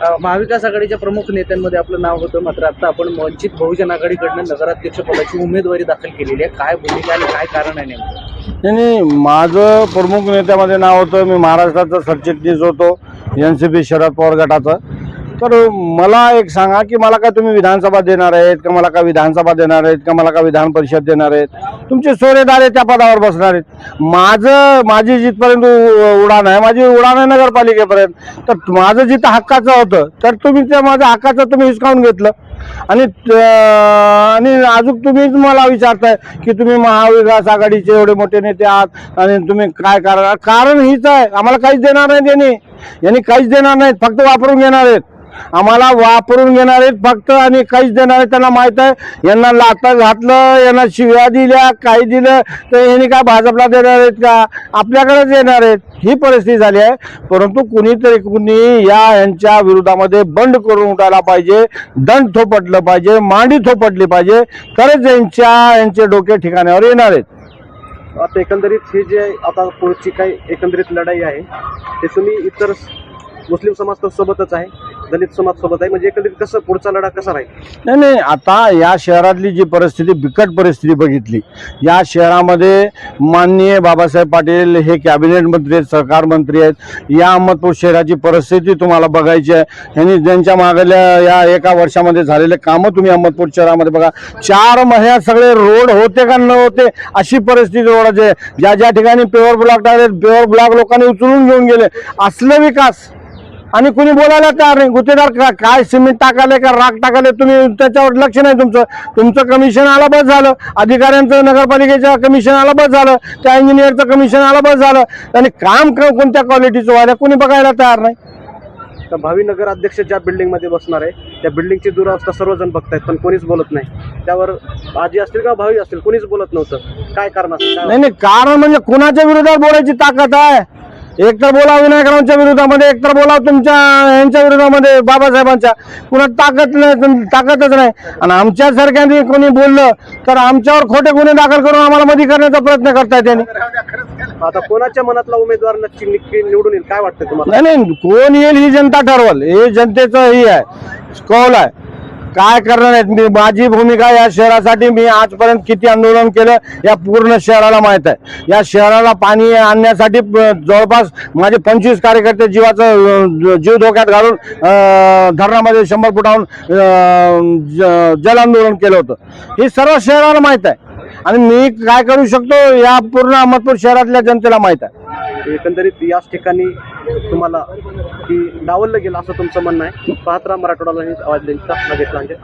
महाविकास आघाडीच्या प्रमुख नेत्यांमध्ये आपलं नाव होतं मात्र आता आपण वंचित बहुजन आघाडीकडनं नगराध्यक्षपदाची उमेदवारी दाखल केलेली आहे. काय भूमिका आणि काय कारण आहे नेमकं? नाही माझं प्रमुख नेत्यामध्ये नाव होतं मी महाराष्ट्राचं सरचिटणीस होतो N C P Sharad Pawar गटाचं. तर मला एक सांगा की मला काय तुम्ही विधानसभा देणार आहेत का मला का विधानसभा देणार आहेत का मला का विधान परिषद देणार आहेत? तुमचे सोरेदार त्या पदावर बसणार आहेत. माझं माझी जिथपर्यंत उ- उडाण आहे माझी उडाण आहे नगरपालिकेपर्यंत. तर माझं जिथं हक्काचं होतं तर तुम्ही त्या माझ्या हक्काचं तुम्ही हिसकावून घेतलं. आणि त- आणि अजून तुम्हीच मला विचारताय की तुम्ही महाविकास आघाडीचे एवढे मोठे नेते आहात आणि तुम्ही काय करणार? कारण हीच आहे. आम्हाला काहीच देणार नाहीत यांनी यांनी काहीच देणार नाहीत. फक्त वापरून घेणार आहेत. आम्हाला वापरून घेणारे फक्त आणि काहीच देणार आहेत त्यांना माहीत आहे. यांना लाता घातलं यांना शिव्या दिल्या काही दिलं तर यांनी काय भाजपला देणार आहेत का? आपल्याकडेच येणार आहेत. ही परिस्थिती झाली आहे. परंतु कुणीतरी कुणी या यांच्या विरोधामध्ये बंड करून उठायला पाहिजे दंड थोपटलं पाहिजे मांडी थोपटली पाहिजे तरच यांच्या यांचे डोके ठिकाणावर येणार आहेत. आता एकंदरीत ही जे आता पुढची काही एकंदरीत लढाई आहे ते तुम्ही इतर मुस्लिम समाज सोबतच आहे. दलित समाज सोबत आहे म्हणजे एकंदरीत कसं पुढचा लढा कसा राहील? नाही नाही आता या शहरातली जी परिस्थिती बिकट परिस्थिती बघितली या शहरामध्ये माननीय बाबासाहेब पाटील हे कॅबिनेट मंत्री आहेत सरकार मंत्री आहेत या अहमदपूर शहराची परिस्थिती तुम्हाला बघायची आहे. यांनी ज्यांच्या मागल्या या एका वर्षामध्ये झालेले कामं तुम्ही अहमदपूर शहरामध्ये बघा. चार महिन्यात सगळे रोड होते का न होते अशी परिस्थिती रोडाची आहे. ज्या ज्या ठिकाणी पेवर ब्लॉक टाकले पेवर ब्लॉक लोकांनी उचलून घेऊन गेले. असलं विकास. आणि कुणी बोलायला तयार नाही. गुत्तेदार काय सिमेंट टाकाले का राख टाकाले तुम्ही त्याच्यावर लक्ष नाही तुमचं. तुमचं कमिशन आला बस झालं. अधिकाऱ्यांचं नगरपालिकेच्या कमिशन आला बस झालं. त्या इंजिनियरचं कमिशन आला बस झालं. आणि काम कोणत्या क्वालिटीचं व्हायला कुणी बघायला तयार नाही. तर भावी नगर अध्यक्ष ज्या बिल्डिंगमध्ये बसणार आहे त्या बिल्डिंगची दुरावस्था सर्वजण बघतायत पण कोणीच बोलत नाही. त्यावर आजी असतील का भावी असतील कोणीच बोलत नव्हतं. काय कारण असेल? नाही नाही कारण म्हणजे कुणाच्या विरोधात बोलायची ताकद आहे? एक तर बोला विनायकरावांच्या विरोधामध्ये एक तर बोला तुमच्या यांच्या विरोधामध्ये बाबासाहेबांच्या. कुणा ताकद नाही ताकदच नाही. आणि आमच्यासारख्यांनी कोणी बोललं तर आमच्यावर खोटे गुन्हे दाखल करून आम्हाला मध्ये करण्याचा प्रयत्न करतायत त्यांनी. आता कोणाच्या मनातला उमेदवार नक्की नक्की निवडून येईल? काय वाटतं तुम्हाला? नाही नाही कोण येईल ही जनता ठरवल. हे जनतेचं ही आहे. कौल आहे. काय करणार आहेत? मी माझी भूमिका या शहरासाठी मी आजपर्यंत किती आंदोलन केलं या पूर्ण शहराला माहीत आहे. या शहराला पाणी आणण्यासाठी जवळपास माझे पंचवीस कार्यकर्ते जीवाचं जीव धोक्यात घालून धरणामध्ये शंभर फुटाहून ज- जल आंदोलन केलं होतं. हे सर्व शहराला माहीत आहे. आणि मी काय करू शकतो या पूर्ण अहमदपूर शहरातल्या जनतेला माहीत आहे. एकंदरीत याच ठिकाणी तुम्हाला की डावललं गेलं असं तुमचं म्हणणं आहे. पाहत्रा मराठवाडा आवाज देण्याचा नगेश लांजे